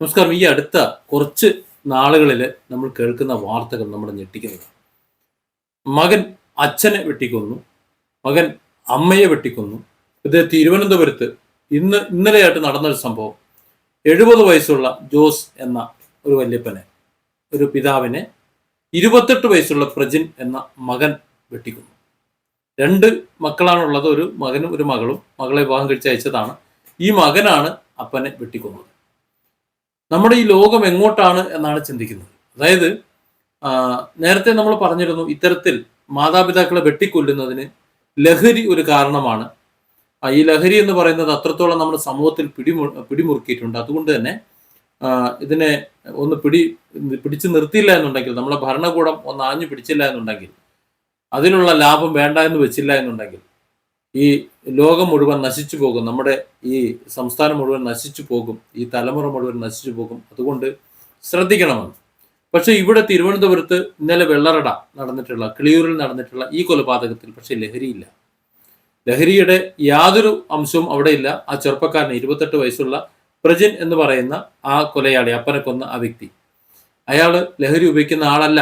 നമസ്കാരം. ഈ അടുത്ത കുറച്ച് നാളുകളിൽ നമ്മൾ കേൾക്കുന്ന വാർത്തകൾ നമ്മളെ ഞെട്ടിക്കുന്നതാണ് മകൻ അച്ഛനെ വെട്ടിക്കൊന്നു. മകൻ അമ്മയെ വെട്ടിക്കൊന്നു. ഇത് തിരുവനന്തപുരത്ത് ഇന്ന് ഇന്നലെയായിട്ട് നടന്നൊരു സംഭവം. എഴുപത് വയസ്സുള്ള ജോസ് എന്ന ഒരു വല്യപ്പനെ ഒരു പിതാവിനെ ഇരുപത്തെട്ട് വയസ്സുള്ള പ്രജിൻ എന്ന മകൻ വെട്ടിക്കുന്നു. രണ്ട് മക്കളാണുള്ളത്. ഒരു മകനും ഒരു മകളും. മകളെ വിവാഹം കഴിച്ച് അയച്ചതാണ്. ഈ മകനാണ് അപ്പനെ വെട്ടിക്കൊന്നത്. നമ്മുടെ ഈ ലോകം എങ്ങോട്ടാണ് എന്നാണ് ചിന്തിക്കുന്നത്. അതായത് നേരത്തെ നമ്മൾ പറഞ്ഞിരുന്നു ഇത്തരത്തിൽ മാതാപിതാക്കളെ വെട്ടിക്കൊല്ലുന്നതിന് ലഹരി ഒരു കാരണമാണ്. ഈ ലഹരി എന്ന് പറയുന്നത് അത്രത്തോളം നമ്മുടെ സമൂഹത്തിൽ പിടിമു പിടിമുറുക്കിയിട്ടുണ്ട്. അതുകൊണ്ട് തന്നെ ഇതിനെ ഒന്ന് പിടി പിടിച്ചു നിർത്തിയില്ല എന്നുണ്ടെങ്കിൽ നമ്മളെ ഭരണകൂടം ഒന്ന് ആഞ്ഞു പിടിച്ചില്ല എന്നുണ്ടെങ്കിൽ അതിനുള്ള ലാഭം വേണ്ട എന്ന് വെച്ചില്ല എന്നുണ്ടെങ്കിൽ ഈ ലോകം മുഴുവൻ നശിച്ചു പോകും നമ്മുടെ ഈ സംസ്ഥാനം മുഴുവൻ നശിച്ചു പോകും ഈ തലമുറ മുഴുവൻ നശിച്ചു പോകും. അതുകൊണ്ട് ശ്രദ്ധിക്കണമെന്ന്. പക്ഷെ ഇവിടെ തിരുവനന്തപുരത്ത് ഇന്നലെ വെള്ളറട നടന്നിട്ടുള്ള കിളിയൂരിൽ നടന്നിട്ടുള്ള ഈ കൊലപാതകത്തിൽ പക്ഷെ ലഹരിയില്ല. ലഹരിയുടെ യാതൊരു അംശവും അവിടെ ഇല്ല ആ ചെറുപ്പക്കാരൻ ഇരുപത്തെട്ട് വയസ്സുള്ള പ്രജിൻ എന്ന് പറയുന്ന ആ കൊലയാളി അപ്പനെ കൊന്ന ആ വ്യക്തി. അയാൾ ലഹരി ഉപയോഗിക്കുന്ന ആളല്ല.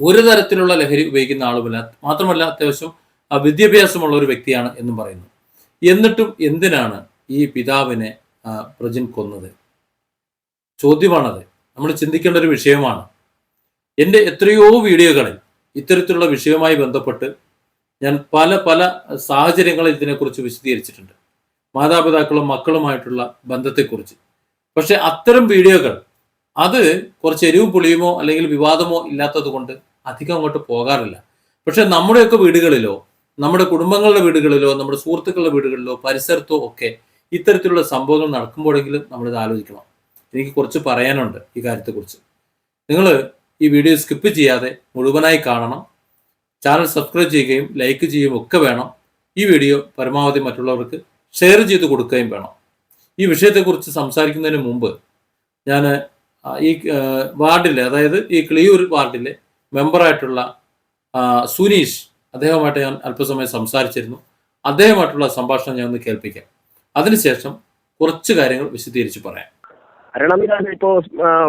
ഒരു തരത്തിലുള്ള ലഹരി ഉപയോഗിക്കുന്ന ആളുമില്ല. മാത്രമല്ല അത്യാവശ്യം വിദ്യാഭ്യാസമുള്ള ഒരു വ്യക്തിയാണ് എന്നും പറയുന്നു. എന്നിട്ടും എന്തിനാണ് ഈ പിതാവിനെ പ്രജൻ കൊന്നത്? ചോദ്യമാണത്. നമ്മൾ ചിന്തിക്കേണ്ട ഒരു വിഷയമാണ്. എന്റെ എത്രയോ വീഡിയോകളിൽ ഇത്തരത്തിലുള്ള വിഷയവുമായി ബന്ധപ്പെട്ട് ഞാൻ പല പല സാഹചര്യങ്ങളിൽ ഇതിനെക്കുറിച്ച് വിശദീകരിച്ചിട്ടുണ്ട്. മാതാപിതാക്കളും മക്കളുമായിട്ടുള്ള ബന്ധത്തെക്കുറിച്ച്. പക്ഷെ അത്തരം വീഡിയോകൾ അത് കുറച്ച് എരിവും പുളിയുമോ അല്ലെങ്കിൽ വിവാദമോ ഇല്ലാത്തത് കൊണ്ട് അധികം അങ്ങോട്ട് പോകാറില്ല. പക്ഷെ നമ്മുടെയൊക്കെ വീടുകളിലോ നമ്മുടെ കുടുംബങ്ങളുടെ വീടുകളിലോ നമ്മുടെ സുഹൃത്തുക്കളുടെ വീടുകളിലോ പരിസരത്തോ ഒക്കെ ഇത്തരത്തിലുള്ള സംഭവങ്ങൾ നടക്കുമ്പോഴെങ്കിലും ഇത് ആലോചിക്കണം. എനിക്ക് കുറച്ച് പറയാനുണ്ട് ഈ കാര്യത്തെക്കുറിച്ച്. നിങ്ങൾ ഈ വീഡിയോ സ്കിപ്പ് ചെയ്യാതെ മുഴുവനായി കാണണം. ചാനൽ സബ്സ്ക്രൈബ് ചെയ്യുകയും ലൈക്ക് ചെയ്യുകയും ഒക്കെ വേണം. ഈ വീഡിയോ പരമാവധി മറ്റുള്ളവർക്ക് ഷെയർ ചെയ്ത് കൊടുക്കുകയും വേണം. ഈ വിഷയത്തെക്കുറിച്ച് സംസാരിക്കുന്നതിന് മുമ്പ് ഞാൻ ഈ വാർഡിലെ അതായത് ഈ ക്ലിയൂർ വാർഡിലെ മെമ്പറായിട്ടുള്ള സുനീഷ് അദ്ദേഹവുമായിട്ട് ഞാൻ അല്പസമയം സംസാരിച്ചിരുന്നു. അദ്ദേഹമായിട്ടുള്ള സംഭാഷണം ഞാൻ ഒന്ന് കേൾപ്പിക്കാം. അതിനുശേഷം കുറച്ച് കാര്യങ്ങൾ വിശദീകരിച്ച് പറയാം. ഭരണമില്ലാതെ ഇപ്പോ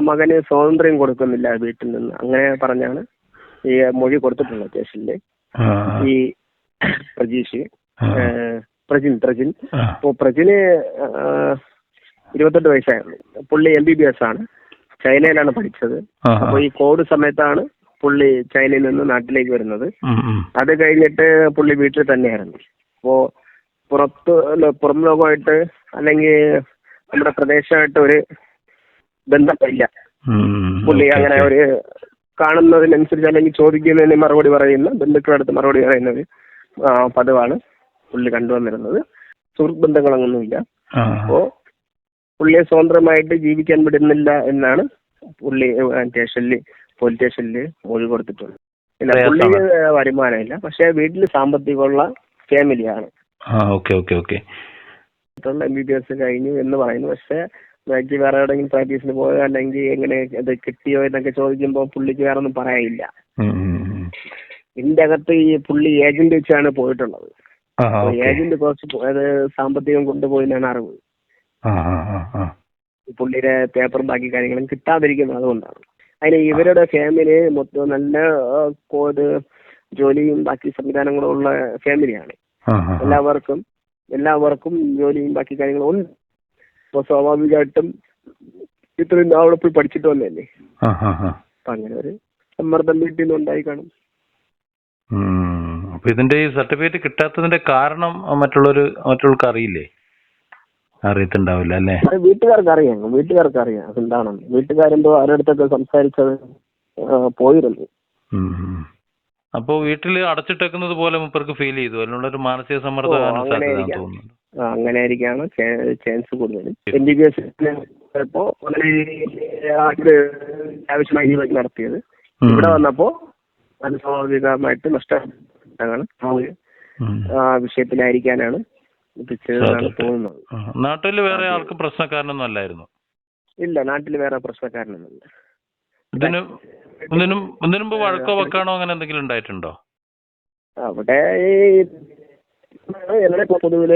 മകന് സ്വാതന്ത്ര്യം കൊടുക്കുന്നില്ല വീട്ടിൽ നിന്ന്. അങ്ങനെ പറഞ്ഞാണ് ഈ മൊഴി കൊടുത്തിട്ടുള്ളത് സ്റ്റേഷനിൽ ഈ പ്രജീഷ് പ്രജിൻ പ്രജിൻ. അപ്പോ പ്രജിന് ഇരുപത്തെട്ട് വയസ്സായുള്ളൂ. പുള്ളി എം ബി ബി എസ് ആണ്. ചൈനയിലാണ് പഠിച്ചത്. അപ്പൊ ഈ കോവിഡ് സമയത്താണ് പുള്ളി ചൈനയിൽ നിന്ന് നാട്ടിലേക്ക് വരുന്നത്. അത് കഴിഞ്ഞിട്ട് പുള്ളി വീട്ടിൽ തന്നെയായിരുന്നു. അപ്പോ പുറത്ത് പുറം ലോകമായിട്ട് അല്ലെങ്കിൽ നമ്മുടെ പ്രദേശമായിട്ട് ഒരു ബന്ധമില്ല. പുള്ളി അങ്ങനെ ഒരു കാണുന്നതിനനുസരിച്ച് അല്ലെങ്കിൽ ചോദിക്കുന്നതിന് മറുപടി പറയുന്ന ബന്ധുക്കളുടെ അടുത്ത് മറുപടി പറയുന്ന ഒരു പതിവാണ് പുള്ളി കണ്ടുവന്നിരുന്നത്. സുഹൃത്ത് ബന്ധങ്ങളൊന്നുമില്ല അപ്പോ പുള്ളിയെ സ്വതന്ത്രമായിട്ട് ജീവിക്കാൻ വിടുന്നില്ല എന്നാണ് പുള്ളി സ്റ്റേഷനിൽ പോലീസ് സ്റ്റേഷനിൽ മൊഴി കൊടുത്തിട്ടുണ്ട്. പിന്നെ പുള്ളിക്ക് വരുമാനമില്ല. പക്ഷെ വീട്ടിൽ സാമ്പത്തികമുള്ള ഫാമിലിയാണ് okay okay okay. M B B S കഴിഞ്ഞു എന്ന് പറയുന്നു. പക്ഷെ ബാക്കി വേറെ എവിടെയെങ്കിലും പ്രാക്ടീസിന് പോയോ അല്ലെങ്കിൽ എങ്ങനെ ഇത് കിട്ടിയോ എന്നൊക്കെ ചോദിക്കുമ്പോൾ പുള്ളിക്ക് വേറെ ഒന്നും പറയാനില്ല ഇതിന്റെ അകത്ത് ഈ പുള്ളി ഏജന്റ് വെച്ചാണ് പോയിട്ടുള്ളത്. ഏജന്റ് കുറച്ച് അത് സാമ്പത്തികം കൊണ്ടുപോയി എന്നാണ് അറിവ്. പുള്ളിയുടെ പേപ്പറും ബാക്കി കാര്യങ്ങളും കിട്ടാതിരിക്കുന്നത് അതുകൊണ്ടാണ്. അതിന് ഇവരുടെ ഫാമിലി മൊത്തം നല്ല കോഡ് ജോലിയും ബാക്കി സംവിധാനങ്ങളും ഉള്ള ഫാമിലിയാണ്. എല്ലാവർക്കും എല്ലാവർക്കും ജോലിയും ബാക്കി കാര്യങ്ങളും ഉണ്ട് അപ്പൊ സ്വാഭാവികമായിട്ടും ഇത്രയും അവിടെ പോയി പഠിച്ചിട്ട് വന്നതല്ലേ ആ. അപ്പൊ അങ്ങനെ ഒരു സമ്മർദ്ദം വീട്ടിൽ നിന്ന് ഉണ്ടായി കാണും. അപ്പൊ ഇതിന്റെ ഈ സർട്ടിഫിക്കറ്റ് കിട്ടാത്തതിന്റെ കാരണം മറ്റുള്ളവർ മറ്റുള്ളവർക്ക് അറിയില്ലേ അറിയത്തുണ്ടാവില്ല അല്ലേ? അത് വീട്ടുകാർക്ക് അറിയാം വീട്ടുകാർക്ക് അറിയാം അതെന്താണെന്ന് വീട്ടുകാരെന്തോ ആരുടെ സംസാരിച്ചത് പോയിരുന്നു. അപ്പോ വീട്ടിൽ അടച്ചിട്ടേക്കുന്നത് പോലെ മുപ്പർക്ക് ഫീൽ ചെയ്തു. അതിനുള്ളൊരു മാനസിക സമ്മർദ്ദം അങ്ങനെയായിരിക്കാണ് അങ്ങനെ ആയിരിക്കാണ് ചാൻസ് കൂടുതൽ. എം ബി ബി എസ് ചിലപ്പോ ആവശ്യമായി ജീവിതം നടത്തിയത്. ഇവിടെ വന്നപ്പോ അത് സ്വാഭാവികമായിട്ട് നഷ്ടമാണ് ഒരു. ആ വിഷയത്തിലായിരിക്കാനാണ് തോന്നുന്നത്. ആ. വേറെ ആൾക്ക് പ്രശ്നക്കാരനൊന്നും അല്ലായിരുന്നു? ഇല്ല നാട്ടിൽ വേറെ പ്രശ്നക്കാരനൊന്നുമില്ല. ഇതിന് ഇതിനും ഇതിനു മുമ്പ് വഴക്കോ വെക്കാണോ അങ്ങനെ എന്തെങ്കിലും ഉണ്ടായിട്ടുണ്ടോ? അവിടെ ഈ എന്നാണ് പൊതുവിൽ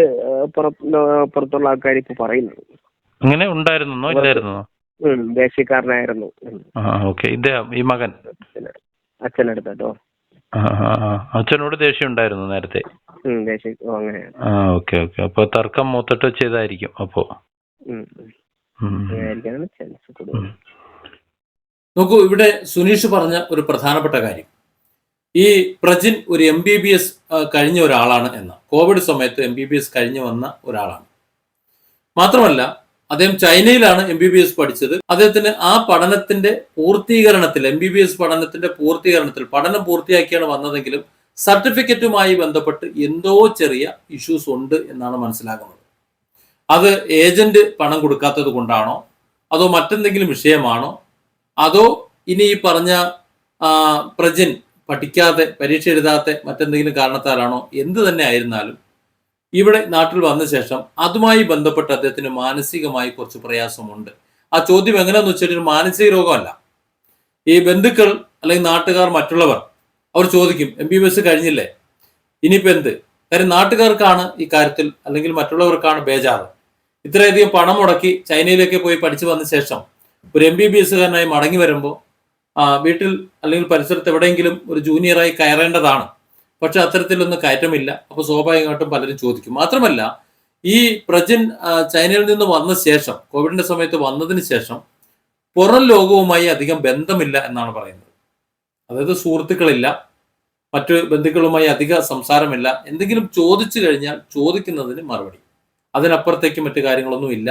പുറത്ത് പുറത്തുള്ള ആൾക്കാർ ഇപ്പൊ പറയുന്നത് അങ്ങനെ ഉണ്ടായിരുന്നോ ഇല്ലായിരുന്നോ? ദേശീയക്കാരനായിരുന്നു. ഓക്കെ. ഇദ്ദേഹം ഈ മകൻ? അച്ഛനെ- അച്ഛനടുത്ത് അച്ഛനോട് ദേഷ്യം ഉണ്ടായിരുന്നു നേരത്തെ. ഉം, ഓ അങ്ങനെയാണ്. ആ ഓക്കെ ഓക്കെ. അപ്പൊ തർക്കം മൂത്തിട്ട് ചെയ്തായിരിക്കും അപ്പോ. ഉം, ഉം. ഉം. അങ്ങനെയായിരിക്കാനാണ് ചാൻസ് കൂടുതൽ. നോക്കൂ ഇവിടെ സുനീഷ് പറഞ്ഞ ഒരു പ്രധാനപ്പെട്ട കാര്യം. ഈ പ്രജിൻ ഒരു എം ബി ബി എസ് കഴിഞ്ഞ ഒരാളാണ് എന്ന. കോവിഡ് സമയത്ത് എം ബി ബി എസ് കഴിഞ്ഞു വന്ന ഒരാളാണ്. മാത്രമല്ല അദ്ദേഹം ചൈനയിലാണ് എം ബി ബി എസ് പഠിച്ചത്. അദ്ദേഹത്തിന് ആ പഠനത്തിന്റെ പൂർത്തീകരണത്തിൽ എം ബി ബി എസ് പഠനത്തിന്റെ പൂർത്തീകരണത്തിൽ പഠനം പൂർത്തിയാക്കിയാണ് വന്നതെങ്കിലും സർട്ടിഫിക്കറ്റുമായി ബന്ധപ്പെട്ട് എന്തോ ചെറിയ ഇഷ്യൂസ് ഉണ്ട് എന്നാണ് മനസ്സിലാകുന്നത്. അത് ഏജന്റ് പണം കൊടുക്കാത്തത് കൊണ്ടാണോ? അതോ മറ്റെന്തെങ്കിലും വിഷയമാണോ? അതോ ഇനി ഈ പറഞ്ഞ പ്രജൻ പഠിക്കാതെ പരീക്ഷ എഴുതാത്ത മറ്റെന്തെങ്കിലും കാരണത്താലാണോ? എന്ത് തന്നെ ആയിരുന്നാലും ഇവിടെ നാട്ടിൽ വന്ന ശേഷം അതുമായി ബന്ധപ്പെട്ട് അദ്ദേഹത്തിന് മാനസികമായി കുറച്ച് പ്രയാസമുണ്ട്. ആ ചോദ്യം എങ്ങനെയാന്ന് വെച്ചാൽ ഒരു മാനസിക രോഗമല്ല. ഈ ബന്ധുക്കൾ അല്ലെങ്കിൽ നാട്ടുകാർ മറ്റുള്ളവർ അവർ ചോദിക്കും എം ബി ബി എസ് കഴിഞ്ഞില്ലേ? ഇനിയിപ്പോൾ എന്ത്? കാര്യം നാട്ടുകാർക്കാണ് ഈ കാര്യത്തിൽ അല്ലെങ്കിൽ മറ്റുള്ളവർക്കാണ് ബേജാറ്. ഇത്രയധികം പണം മുടക്കി ചൈനയിലേക്ക് പോയി പഠിച്ചു വന്ന ശേഷം ഒരു എം ബി ബി എസ്സുകാരനായി മടങ്ങി വരുമ്പോൾ വീട്ടിൽ അല്ലെങ്കിൽ പരിസരത്ത് എവിടെയെങ്കിലും ഒരു ജൂനിയറായി കയറേണ്ടതാണ്. പക്ഷെ അത്തരത്തിലൊന്നും കയറ്റമില്ല. അപ്പോൾ സ്വാഭാവികമായിട്ടും പലരും ചോദിക്കും. മാത്രമല്ല ഈ പ്രജിൻ ചൈനയിൽ നിന്ന് വന്ന ശേഷം കോവിഡിന്റെ സമയത്ത് വന്നതിന് ശേഷം പുറം ലോകവുമായി അധികം ബന്ധമില്ല എന്നാണ് പറയുന്നത്. അതായത് സുഹൃത്തുക്കളില്ല മറ്റു ബന്ധുക്കളുമായി അധിക സംസാരമില്ല. എന്തെങ്കിലും ചോദിച്ചു കഴിഞ്ഞാൽ ചോദിക്കുന്നതിന് മറുപടി. അതിനപ്പുറത്തേക്ക് മറ്റു കാര്യങ്ങളൊന്നും ഇല്ല.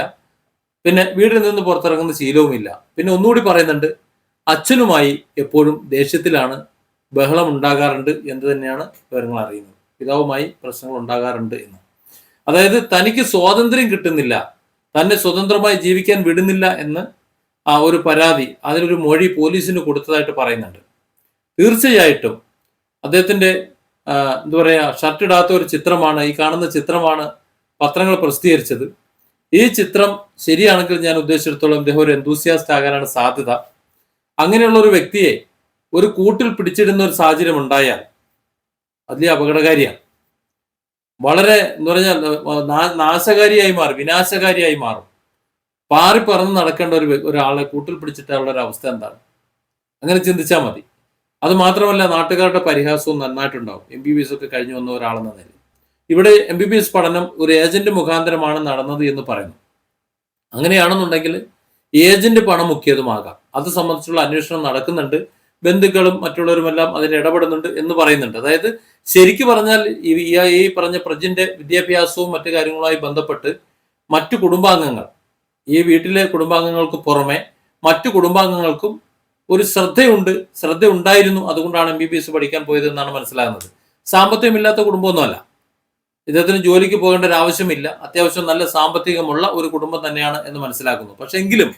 പിന്നെ വീട്ടിൽ നിന്ന് പുറത്തിറങ്ങുന്ന ശീലവുമില്ല. പിന്നെ ഒന്നുകൂടി പറയുന്നുണ്ട് അച്ഛനുമായി എപ്പോഴും ദേഷ്യത്തിലാണ്. ബഹളം ഉണ്ടാകാറുണ്ട് എന്ന് തന്നെയാണ് വിവരങ്ങൾ അറിയുന്നത്. പിതാവുമായി പ്രശ്നങ്ങൾ ഉണ്ടാകാറുണ്ട് എന്ന്. അതായത് തനിക്ക് സ്വാതന്ത്ര്യം കിട്ടുന്നില്ല. തന്നെ സ്വതന്ത്രമായി ജീവിക്കാൻ വിടുന്നില്ല എന്ന് ആ ഒരു പരാതി അതിനൊരു മൊഴി പോലീസിന് കൊടുത്തതായിട്ട് പറയുന്നുണ്ട്. തീർച്ചയായിട്ടും അദ്ദേഹത്തിന്റെ എന്താ പറയാ ഷർട്ട് ഇടാത്ത ഒരു ചിത്രമാണ് ഈ കാണുന്ന ചിത്രമാണ് പത്രങ്ങൾ പ്രസിദ്ധീകരിച്ചത്. ഈ ചിത്രം ശരിയാണെങ്കിൽ ഞാൻ ഉദ്ദേശിച്ചിടത്തോളം ഇദ്ദേഹം ഒരു എന്തൂസിയാസ്റ്റ് ആകാനാണ് സാധ്യത. അങ്ങനെയുള്ള ഒരു വ്യക്തിയെ ഒരു കൂട്ടിൽ പിടിച്ചിടുന്ന ഒരു സാഹചര്യം ഉണ്ടായാൽ അതിലെ അപകടകാരിയാണ്. വളരെ എന്ന് പറഞ്ഞാൽ നാശകാരിയായി മാറും വിനാശകാരിയായി മാറും. പാറി പറന്ന് നടക്കേണ്ട ഒരു ഒരാളെ കൂട്ടിൽ പിടിച്ചിട്ടുള്ള ഒരു അവസ്ഥ എന്താണ്? അങ്ങനെ ചിന്തിച്ചാൽ മതി. അത് മാത്രമല്ല നാട്ടുകാരുടെ പരിഹാസവും നന്നായിട്ടുണ്ടാവും. എം ബി ബി എസ് ഒക്കെ കഴിഞ്ഞു വന്ന ഒരാളെന്ന നിലയിൽ. ഇവിടെ എം ബി ബി എസ് പഠനം ഒരു ഏജന്റ് മുഖാന്തരമാണ് നടന്നത് എന്ന് പറയുന്നു. അങ്ങനെയാണെന്നുണ്ടെങ്കിൽ ഏജന്റ് പണം മുക്കിയതുമാകാം. അത് സംബന്ധിച്ചുള്ള അന്വേഷണം നടക്കുന്നുണ്ട്. ബന്ധുക്കളും മറ്റുള്ളവരുമെല്ലാം അതിൽ ഇടപെടുന്നുണ്ട് എന്ന് പറയുന്നുണ്ട്. അതായത് ശരിക്കു പറഞ്ഞാൽ ഈ പറഞ്ഞ പ്രജിന്റെ വിദ്യാഭ്യാസവും മറ്റു കാര്യങ്ങളുമായി ബന്ധപ്പെട്ട് മറ്റു കുടുംബാംഗങ്ങൾ ഈ വീട്ടിലെ കുടുംബാംഗങ്ങൾക്ക് പുറമെ മറ്റു കുടുംബാംഗങ്ങൾക്കും ഒരു ശ്രദ്ധയുണ്ട് ശ്രദ്ധ ഉണ്ടായിരുന്നു അതുകൊണ്ടാണ് എം ബി ബി എസ് പഠിക്കാൻ പോയത് എന്നാണ് മനസ്സിലാകുന്നത്. സാമ്പത്തികമില്ലാത്ത കുടുംബമൊന്നുമല്ല. ഇദ്ദേഹത്തിന് ജോലിക്ക് പോകേണ്ട ഒരു ആവശ്യമില്ല. അത്യാവശ്യം നല്ല സാമ്പത്തികമുള്ള ഒരു കുടുംബം തന്നെയാണ് എന്ന് മനസ്സിലാക്കുന്നു. പക്ഷെ എങ്കിലും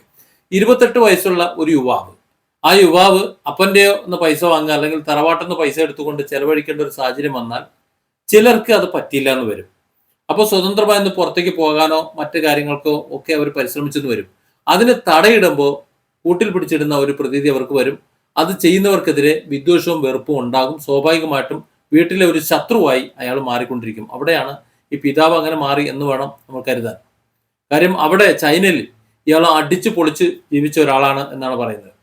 ഇരുപത്തെട്ട് വയസ്സുള്ള ഒരു യുവാവ് ആ യുവാവ് അപ്പന്റെ ഒന്ന് പൈസ വാങ്ങുക അല്ലെങ്കിൽ തറവാട്ടിൽ നിന്ന് പൈസ എടുത്തുകൊണ്ട് ചെലവഴിക്കേണ്ട ഒരു സാഹചര്യം വന്നാൽ ചിലർക്ക് അത് പറ്റില്ല എന്ന് വരും. അപ്പോൾ സ്വതന്ത്രമായി ഒന്ന് പുറത്തേക്ക് പോകാനോ മറ്റു കാര്യങ്ങൾക്കോ ഒക്കെ അവർ പരിശ്രമിച്ചെന്ന് വരും. അതിന് തടയിടുമ്പോൾ കൂട്ടിൽ പിടിച്ചിടുന്ന ഒരു പ്രതീതി അവർക്ക് വരും. അത് ചെയ്യുന്നവർക്കെതിരെ വിദ്വേഷവും വെറുപ്പും ഉണ്ടാകും. സ്വാഭാവികമായിട്ടും വീട്ടിലെ ഒരു ശത്രുവായി അയാൾ മാറിക്കൊണ്ടിരിക്കും. അവിടെയാണ് ഈ പിതാവ് അങ്ങനെ മാറി എന്ന് വേണം നമ്മൾ കരുതാൻ. കാര്യം അവിടെ ചൈനയിൽ ഇയാൾ അടിച്ചു പൊളിച്ച് ജീവിച്ച ഒരാളാണ് എന്നാണ് പറയുന്നത്.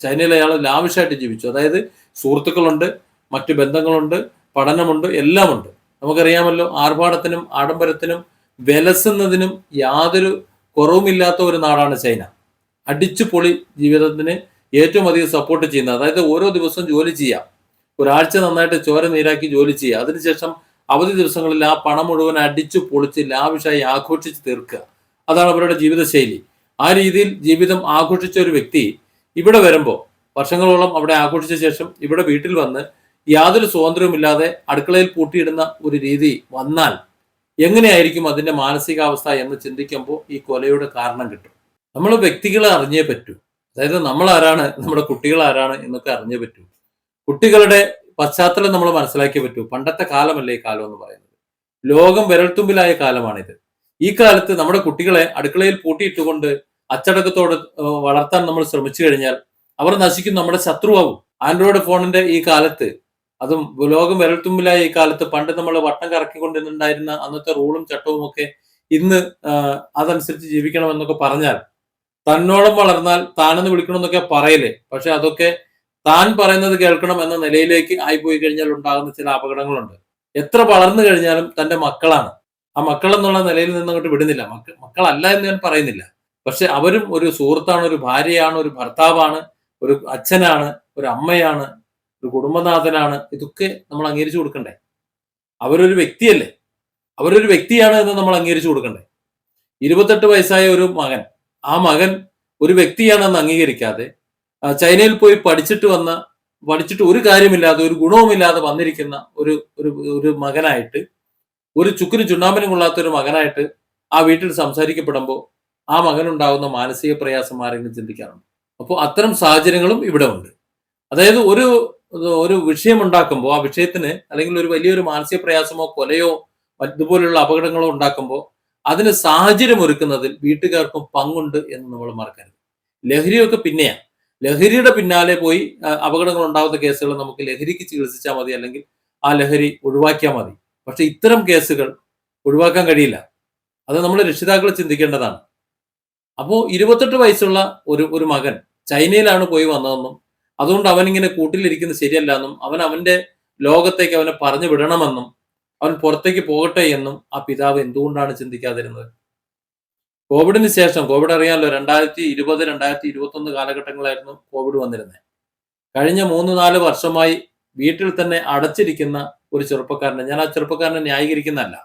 ചൈനയിൽ അയാൾ ലാവിഷായിട്ട് ജീവിച്ചു. അതായത് സുഹൃത്തുക്കളുണ്ട് മറ്റു ബന്ധങ്ങളുണ്ട് പഠനമുണ്ട് എല്ലാമുണ്ട്. നമുക്കറിയാമല്ലോ ആർഭാടത്തിനും ആഡംബരത്തിനും വിലസുന്നതിനും യാതൊരു കുറവുമില്ലാത്ത ഒരു നാടാണ് ചൈന. അടിച്ചു പൊളി ജീവിതത്തിന് ഏറ്റവും അധികം സപ്പോർട്ട് ചെയ്യുന്നത് അതായത് ഓരോ ദിവസവും ജോലി ചെയ്യാം ഒരാഴ്ച നന്നായിട്ട് ചോര നീരാക്കി ജോലി ചെയ്യുക. അതിനുശേഷം അവധി ദിവസങ്ങളിൽ ആ പണം മുഴുവൻ അടിച്ചു പൊളിച്ച് ലാവിഷായി ആഘോഷിച്ച് തീർക്കുക. അതാണ് അവരുടെ ജീവിതശൈലി. ആ രീതിയിൽ ജീവിതം ആഘോഷിച്ച ഒരു വ്യക്തി ഇവിടെ വരുമ്പോൾ വർഷങ്ങളോളം അവിടെ ആഘോഷിച്ച ശേഷം ഇവിടെ വീട്ടിൽ വന്ന് യാതൊരു സ്വാതന്ത്ര്യവുമില്ലാതെ അടുക്കളയിൽ പൂട്ടിയിടുന്ന ഒരു രീതി വന്നാൽ എങ്ങനെയായിരിക്കും അതിന്റെ മാനസികാവസ്ഥ എന്ന് ചിന്തിക്കുമ്പോൾ ഈ കൊലയുടെ കാരണം കിട്ടും. നമ്മൾ വ്യക്തികളെ അറിഞ്ഞേ പറ്റൂ. അതായത് നമ്മൾ ആരാണ് നമ്മുടെ കുട്ടികൾ ആരാണ് എന്നൊക്കെ അറിഞ്ഞേ പറ്റൂ. കുട്ടികളുടെ പശ്ചാത്തലം നമ്മൾ മനസ്സിലാക്കിയേ പറ്റൂ. പണ്ടത്തെ കാലമല്ലേ ഈ കാലം എന്ന് പറയുന്നത്? ലോകം വിരൽത്തുമ്പിലായ കാലമാണിത്. ഈ കാലത്ത് നമ്മുടെ കുട്ടികളെ അടുക്കളയിൽ പൂട്ടിയിട്ടുകൊണ്ട് അച്ചടക്കത്തോടെ വളർത്താൻ നമ്മൾ ശ്രമിച്ചു കഴിഞ്ഞാൽ അവർ നശിക്കും നമ്മുടെ ശത്രുവാകും. ആൻഡ്രോയിഡ് ഫോണിന്റെ ഈ കാലത്ത് അതും ലോകം വിരൽത്തുമ്പിലായ ഈ കാലത്ത് പണ്ട് നമ്മൾ വട്ടം കറക്കിക്കൊണ്ടിരുന്നുണ്ടായിരുന്ന അന്നത്തെ റൂളും ചട്ടവും ഒക്കെ ഇന്ന് അതനുസരിച്ച് ജീവിക്കണം എന്നൊക്കെ പറഞ്ഞാൽ തന്നോളം വളർന്നാൽ താനെന്ന് വിളിക്കണം എന്നൊക്കെ പറയലേ പക്ഷെ അതൊക്കെ താൻ പറയുന്നത് കേൾക്കണം എന്ന നിലയിലേക്ക് ആയിപ്പോയി കഴിഞ്ഞാൽ ഉണ്ടാകുന്ന ചില അപകടങ്ങളുണ്ട്. എത്ര വളർന്നു കഴിഞ്ഞാലും തന്റെ മക്കളാണ്. ആ മക്കൾ എന്നുള്ള നിലയിൽ നിന്ന് അങ്ങോട്ട് വിടുന്നില്ല. മക്കൾ മക്കളല്ല എന്ന് ഞാൻ പറയുന്നില്ല. പക്ഷെ അവരും ഒരു സുഹൃത്താണ് ഒരു ഭാര്യയാണ് ഒരു ഭർത്താവാണ് ഒരു അച്ഛനാണ് ഒരു അമ്മയാണ് ഒരു കുടുംബനാഥനാണ്. ഇതൊക്കെ നമ്മൾ അംഗീകരിച്ചു കൊടുക്കണ്ടേ? അവരൊരു വ്യക്തിയല്ലേ? അവരൊരു വ്യക്തിയാണ് എന്ന് നമ്മൾ അംഗീകരിച്ചു കൊടുക്കണ്ടേ? ഇരുപത്തെട്ട് വയസ്സായ ഒരു മകൻ ആ മകൻ ഒരു വ്യക്തിയാണെന്ന് അംഗീകരിക്കാതെ ചൈനയിൽ പോയി പഠിച്ചിട്ട് വന്ന പഠിച്ചിട്ട് ഒരു കാര്യമില്ലാതെ ഒരു ഗുണവുമില്ലാതെ വന്നിരിക്കുന്ന ഒരു ഒരു ഒരു മകനായിട്ട് ഒരു ചുക്കിന് ചുണ്ണാമ്പനും കൊള്ളാത്ത ഒരു മകനായിട്ട് ആ വീട്ടിൽ സംസാരിക്കപ്പെടുമ്പോൾ ആ മകനുണ്ടാകുന്ന മാനസിക പ്രയാസം ആരെങ്കിലും ചിന്തിക്കാറുണ്ട്? അപ്പോൾ അത്തരം സാഹചര്യങ്ങളും ഇവിടെ ഉണ്ട്. അതായത് ഒരു ഒരു വിഷയം ഉണ്ടാക്കുമ്പോൾ ആ വിഷയത്തിന് അല്ലെങ്കിൽ ഒരു വലിയൊരു മാനസിക പ്രയാസമോ കൊലയോ ഇതുപോലെയുള്ള അപകടങ്ങളോ ഉണ്ടാക്കുമ്പോൾ അതിന് സാഹചര്യം ഒരുക്കുന്നതിൽ വീട്ടുകാർക്കും പങ്കുണ്ട് എന്ന് നമ്മൾ മറക്കരുത്. ലഹരിയൊക്കെ പിന്നെയാണ് ലഹരിയുടെ പിന്നാലെ പോയി അപകടങ്ങൾ ഉണ്ടാകുന്ന കേസുകൾ നമുക്ക് ലഹരിക്ക് ചികിത്സിച്ചാൽ മതി അല്ലെങ്കിൽ ആ ലഹരി ഒഴിവാക്കിയാൽ മതി. പക്ഷെ ഇത്തരം കേസുകൾ ഒഴിവാക്കാൻ കഴിയില്ല. അത് നമ്മൾ രക്ഷിതാക്കൾ ചിന്തിക്കേണ്ടതാണ്. അപ്പോൾ ഇരുപത്തെട്ട് വയസ്സുള്ള ഒരു ഒരു മകൻ ചൈനയിലാണ് പോയി വന്നതെന്നും അതുകൊണ്ട് അവൻ ഇങ്ങനെ കൂട്ടിലിരിക്കുന്നത് ശരിയല്ല എന്നും അവൻ അവന്റെ ലോകത്തേക്ക് അവനെ പറഞ്ഞു വിടണമെന്നും അവൻ പുറത്തേക്ക് പോകട്ടെ എന്നും ആ പിതാവ് എന്തുകൊണ്ടാണ് ചിന്തിക്കാതിരുന്നത്? കോവിഡിന് ശേഷം കോവിഡ് അറിയാമല്ലോ രണ്ടായിരത്തി ഇരുപത് രണ്ടായിരത്തി ഇരുപത്തി ഒന്ന് കാലഘട്ടങ്ങളായിരുന്നു കോവിഡ് വന്നിരുന്നത്. കഴിഞ്ഞ മൂന്ന് നാല് വർഷമായി വീട്ടിൽ തന്നെ അടച്ചിരിക്കുന്ന ഒരു ചെറുപ്പക്കാരനെ ഞാൻ ആ ചെറുപ്പക്കാരനെ ന്യായീകരിക്കുന്നതല്ല.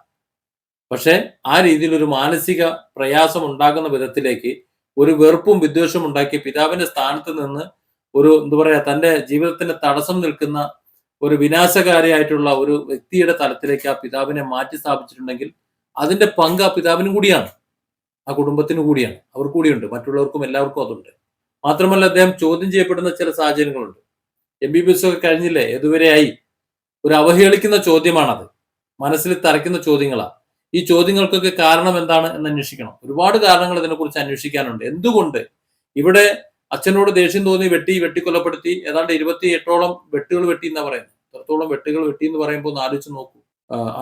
പക്ഷെ ആ രീതിയിൽ ഒരു മാനസിക പ്രയാസം ഉണ്ടാകുന്ന വിധത്തിലേക്ക് ഒരു വെറുപ്പും വിദ്വേഷവും ഉണ്ടാക്കി പിതാവിന്റെ സ്ഥാനത്ത് നിന്ന് ഒരു എന്താ പറയാ തന്റെ ജീവിതത്തിന് തടസ്സം നിൽക്കുന്ന ഒരു വിനാശകാരിയായിട്ടുള്ള ഒരു വ്യക്തിയുടെ തലത്തിലേക്ക് ആ പിതാവിനെ മാറ്റി സ്ഥാപിച്ചിട്ടുണ്ടെങ്കിൽ അതിന്റെ പങ്ക് ആ പിതാവിനും കൂടിയാണ്. ആ കുടുംബത്തിനു കൂടിയാണ്. അവർ കൂടിയുണ്ട്. മറ്റുള്ളവർക്കും എല്ലാവർക്കും അതുണ്ട്. മാത്രമല്ല അദ്ദേഹം ചോദ്യം ചെയ്യപ്പെടുന്ന ചില സാഹചര്യങ്ങളുണ്ട്. എം ബി ബി എസ് ഒക്കെ കഴിഞ്ഞില്ലേ? ഇതുവരെയായി ഒരു അവഹേളിക്കുന്ന ചോദ്യമാണത്. മനസ്സിൽ തറയ്ക്കുന്ന ചോദ്യങ്ങളാണ് ഈ ചോദ്യങ്ങൾക്കൊക്കെ കാരണം എന്താണ് എന്ന് അന്വേഷിക്കണം. ഒരുപാട് കാരണങ്ങൾ ഇതിനെക്കുറിച്ച് അന്വേഷിക്കാനുണ്ട്. എന്തുകൊണ്ട് ഇവിടെ അച്ഛനോട് ദേഷ്യം തോന്നി വെട്ടി വെട്ടിക്കൊലപ്പെടുത്തി ഏതാണ്ട് ഇരുപത്തി എട്ടോളം വെട്ടുകൾ വെട്ടി എന്നാ പറയുന്നത്? എത്രത്തോളം വെട്ടുകൾ വെട്ടി എന്ന് പറയുമ്പോൾ ഒന്ന് ആലോചിച്ച് നോക്കൂ.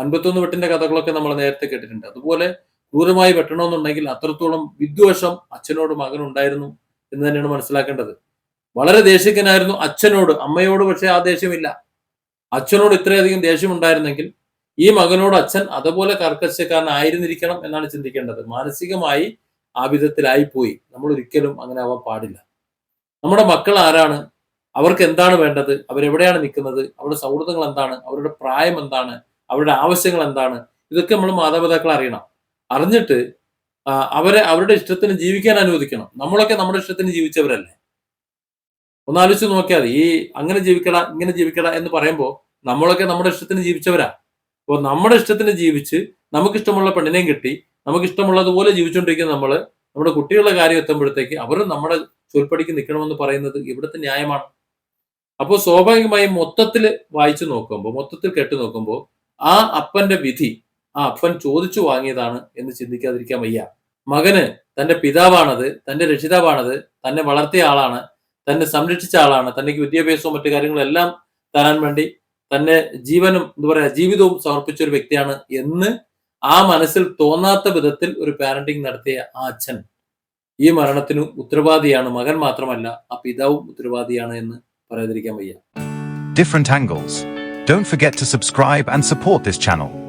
അൻപത്തൊന്ന് വെട്ടിന്റെ കഥകളൊക്കെ നമ്മൾ നേരത്തെ കേട്ടിട്ടുണ്ട്. അതുപോലെ ക്രൂരമായി വെട്ടണമെന്നുണ്ടെങ്കിൽ അത്രത്തോളം വിദ്വേഷം അച്ഛനോട് മകൻ ഉണ്ടായിരുന്നു എന്ന് തന്നെയാണ് മനസ്സിലാക്കേണ്ടത്. വളരെ ദേഷ്യക്കനായിരുന്നു അച്ഛനോട്. അമ്മയോട് പക്ഷേ ആ ദേഷ്യമില്ല. അച്ഛനോട് ഇത്രയധികം ദേഷ്യം ഉണ്ടായിരുന്നെങ്കിൽ ഈ മകനോട് അച്ഛൻ അതുപോലെ കർക്കശക്കാരനായിരുന്നിരിക്കണം എന്നാണ് ചിന്തിക്കേണ്ടത്. മാനസികമായി ആ വിധത്തിലായി പോയി നമ്മൾ ഒരിക്കലും അങ്ങനെ ആവാൻ പാടില്ല. നമ്മുടെ മക്കൾ ആരാണ്? അവർക്ക് എന്താണ് വേണ്ടത്? അവരെവിടെയാണ് നിൽക്കുന്നത്? അവരുടെ സൗഹൃദങ്ങൾ എന്താണ്? അവരുടെ പ്രായം എന്താണ്? അവരുടെ ആവശ്യങ്ങൾ എന്താണ്? ഇതൊക്കെ നമ്മൾ മാതാപിതാക്കൾ അറിയണം. അറിഞ്ഞിട്ട് അവരെ അവരുടെ ഇഷ്ടത്തിന് ജീവിക്കാൻ അനുവദിക്കണം. നമ്മളൊക്കെ നമ്മുടെ ഇഷ്ടത്തിന് ജീവിച്ചവരല്ലേ? ഒന്ന് ആലോചിച്ച് നോക്കിയാൽ ഈ അങ്ങനെ ജീവിക്കട ഇങ്ങനെ ജീവിക്കട എന്ന് പറയുമ്പോൾ നമ്മളൊക്കെ നമ്മുടെ ഇഷ്ടത്തിന് ജീവിച്ചവരാ. അപ്പോൾ നമ്മുടെ ഇഷ്ടത്തിന് ജീവിച്ച് നമുക്ക് ഇഷ്ടമുള്ള പെണ്ണിനെയും കിട്ടി നമുക്ക് ഇഷ്ടമുള്ളതുപോലെ ജീവിച്ചുകൊണ്ടിരിക്കുന്ന നമ്മൾ നമ്മുടെ കുട്ടികളുടെ കാര്യം എത്തുമ്പോഴത്തേക്ക് അവരും നമ്മുടെ ചൊൽപ്പടിക്ക് നിൽക്കണമെന്ന് പറയുന്നത് ഇവിടുത്തെ ന്യായമാണ്. അപ്പോൾ സ്വാഭാവികമായും മൊത്തത്തിൽ വായിച്ചു നോക്കുമ്പോൾ മൊത്തത്തിൽ കേട്ടു നോക്കുമ്പോൾ ആ അപ്പന്റെ വിധി ആ അപ്പൻ ചോദിച്ചു വാങ്ങിയതാണ് എന്ന് ചിന്തിക്കാതിരിക്കാൻ വയ്യ. മകന് തന്റെ പിതാവാണത് തന്റെ രക്ഷിതാവാണത് തന്നെ വളർത്തിയ ആളാണ് തന്നെ സംരക്ഷിച്ച ആളാണ് തനിക്ക് വിദ്യാഭ്യാസവും മറ്റു കാര്യങ്ങളെല്ലാം തരാൻ വേണ്ടി തന്നെ ജീവനും എന്താ പറയാ ജീവിതവും സമർപ്പിച്ച ഒരു വ്യക്തിയാണ് എന്ന് ആ മനസ്സിൽ തോന്നാത്ത വിധത്തിൽ ഒരു പാരന്റിങ് നടത്തിയ ആ അച്ഛൻ. ഈ മരണത്തിനു ഉത്തരവാദിയാണ്. മകൻ മാത്രമല്ല ആ പിതാവും ഉത്തരവാദിയാണ് എന്ന് പറയാതിരിക്കാൻ വയ്യ. Different angles don't forget to subscribe and support this channel.